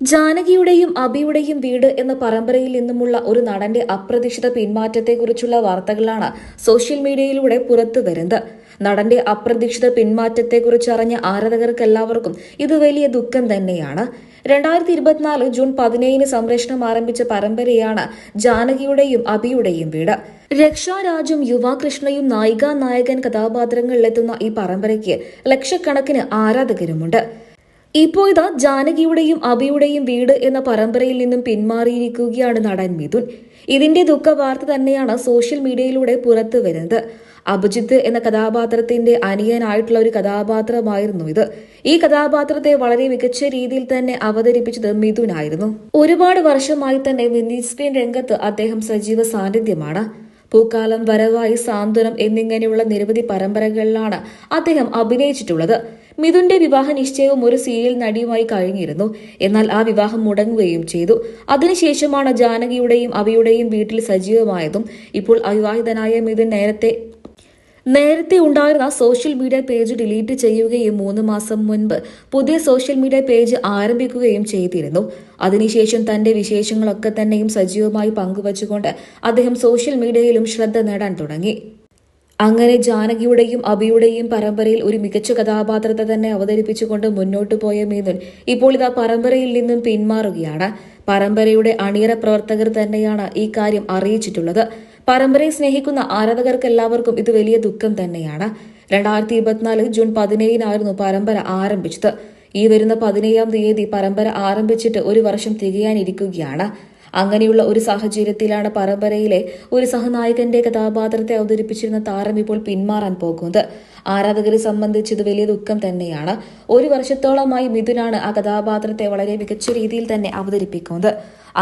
ജാനകിയുടെയും അബിയുടെയും വീട് എന്ന പരമ്പരയിൽ നിന്നുമുള്ള ഒരു നടന്റെ അപ്രതീക്ഷിത പിന്മാറ്റത്തെക്കുറിച്ചുള്ള വാർത്തകളാണ് സോഷ്യൽ മീഡിയയിലൂടെ പുറത്തു വരുന്നത്. നടന്റെ അപ്രതീക്ഷിത പിന്മാറ്റത്തെക്കുറിച്ച് അറിഞ്ഞ ആരാധകർക്കെല്ലാവർക്കും ഇത് വലിയ ദുഃഖം തന്നെയാണ്. രണ്ടായിരത്തി ഇരുപത്തിനാല് ജൂൺ പതിനേഴിന് സംരക്ഷണം ആരംഭിച്ച പരമ്പരയാണ് ജാനകിയുടെയും അബിയുടെയും വീട്. രക്ഷാരാജും യുവാകൃഷ്ണയും നായിക നായകൻ കഥാപാത്രങ്ങളിലെത്തുന്ന ഈ പരമ്പരയ്ക്ക് ലക്ഷക്കണക്കിന് ആരാധകരുമുണ്ട്. ഇപ്പോൾ ഇതാ ജാനകിയുടെയും അബിയുടെയും വീട് എന്ന പരമ്പരയിൽ നിന്നും പിന്മാറിയിരിക്കുകയാണ് നടൻ മിഥുൻ. ഇതിന്റെ ദുഃഖവാർത്ത തന്നെയാണ് സോഷ്യൽ മീഡിയയിലൂടെ പുറത്തു വരുന്നത്. അഭിജിത്ത് എന്ന കഥാപാത്രത്തിന്റെ അനിയനായിട്ടുള്ള ഒരു കഥാപാത്രമായിരുന്നു ഇത്. ഈ കഥാപാത്രത്തെ വളരെ മികച്ച രീതിയിൽ തന്നെ അവതരിപ്പിച്ചത് മിഥുനായിരുന്നു. ഒരുപാട് വർഷമായി തന്നെ വിനീസ്പീൻ രംഗത്ത് അദ്ദേഹം സജീവ സാന്നിധ്യമാണ്. പൂക്കാലം വരവായി സാന്ത്വനം എന്നിങ്ങനെയുള്ള നിരവധി പരമ്പരകളിലാണ് അദ്ദേഹം അഭിനയിച്ചിട്ടുള്ളത്. മിഥുന്റെ വിവാഹ നിശ്ചയവും ഒരു സീരിയൽ നടിയുമായി കഴിഞ്ഞിരുന്നു. എന്നാൽ ആ വിവാഹം മുടങ്ങുകയും ചെയ്തു. അതിനുശേഷമാണ് ജാനകിയുടെയും അവയുടെയും വീട്ടിൽ സജീവമായതും. ഇപ്പോൾ അവിവാഹിതനായ മിഥുൻ നേരത്തെ നേരത്തെ ഉണ്ടായിരുന്ന സോഷ്യൽ മീഡിയ പേജ് ഡിലീറ്റ് ചെയ്യുകയും മൂന്ന് മാസം മുൻപ് പുതിയ സോഷ്യൽ മീഡിയ പേജ് ആരംഭിക്കുകയും ചെയ്തിരുന്നു. അതിനുശേഷം തന്റെ വിശേഷങ്ങളൊക്കെ തന്നെയും സജീവമായി പങ്കുവച്ചുകൊണ്ട് അദ്ദേഹം സോഷ്യൽ മീഡിയയിലും ശ്രദ്ധ നേടാൻ തുടങ്ങി. അങ്ങനെ ജാനകിയുടെയും അബിയുടെയും പരമ്പരയിൽ ഒരു മികച്ച കഥാപാത്രത്തെ തന്നെ അവതരിപ്പിച്ചുകൊണ്ട് മുന്നോട്ടു പോയ മീനുൻ ഇപ്പോൾ ഇതാ പരമ്പരയിൽ നിന്നും പിന്മാറുകയാണ്. പരമ്പരയുടെ അണിയറ പ്രവർത്തകർ തന്നെയാണ് ഈ കാര്യം അറിയിച്ചിട്ടുള്ളത്. പരമ്പരയെ സ്നേഹിക്കുന്ന ആരാധകർക്കെല്ലാവർക്കും ഇത് വലിയ ദുഃഖം തന്നെയാണ്. രണ്ടായിരത്തി ഇരുപത്തിനാല് ജൂൺ പതിനേഴിനായിരുന്നു പരമ്പര ആരംഭിച്ചത്. ഈ വരുന്ന പതിനേഴാം തീയതി പരമ്പര ആരംഭിച്ചിട്ട് ഒരു വർഷം തികയാനിരിക്കുകയാണ്. അങ്ങനെയുള്ള ഒരു സാഹചര്യത്തിലാണ് പരമ്പരയിലെ ഒരു സഹനായകന്റെ കഥാപാത്രത്തെ അവതരിപ്പിച്ചിരുന്ന താരം ഇപ്പോൾ പിന്മാറാൻ പോകുന്നത്. ആരാധകരെ സംബന്ധിച്ച് ഇത് വലിയ ദുഃഖം തന്നെയാണ്. ഒരു വർഷത്തോളമായി മിഥുനാണ് ആ കഥാപാത്രത്തെ വളരെ മികച്ച രീതിയിൽ തന്നെ അവതരിപ്പിക്കുന്നത്.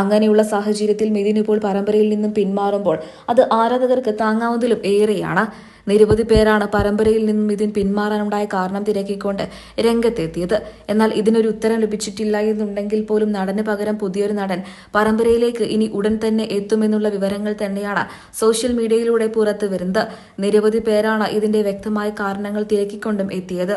അങ്ങനെയുള്ള സാഹചര്യത്തിൽ മിഥുൻ ഇപ്പോൾ പരമ്പരയിൽ നിന്നും പിന്മാറുമ്പോൾ അത് ആരാധകർക്ക് താങ്ങാവുന്നതിലും ഏറെയാണ്. നിരവധി പേരാണ് പരമ്പരയിൽ നിന്നും ഇതിന് പിന്മാറാനുണ്ടായ കാരണം തിരക്കിക്കൊണ്ട് രംഗത്തെത്തിയത്. എന്നാൽ ഇതിനൊരു ഉത്തരം ലഭിച്ചിട്ടില്ല എന്നുണ്ടെങ്കിൽ പോലും നടന് പകരം പുതിയൊരു നടൻ പരമ്പരയിലേക്ക് ഇനി ഉടൻ തന്നെ എത്തുമെന്നുള്ള വിവരങ്ങൾ തന്നെയാണ് സോഷ്യൽ മീഡിയയിലൂടെ പുറത്തു വരുന്നത് നിരവധി പേരാണ് ഇതിന്റെ വ്യക്തമായ കാരണങ്ങൾ തിരക്കിക്കൊണ്ടും എത്തിയത്.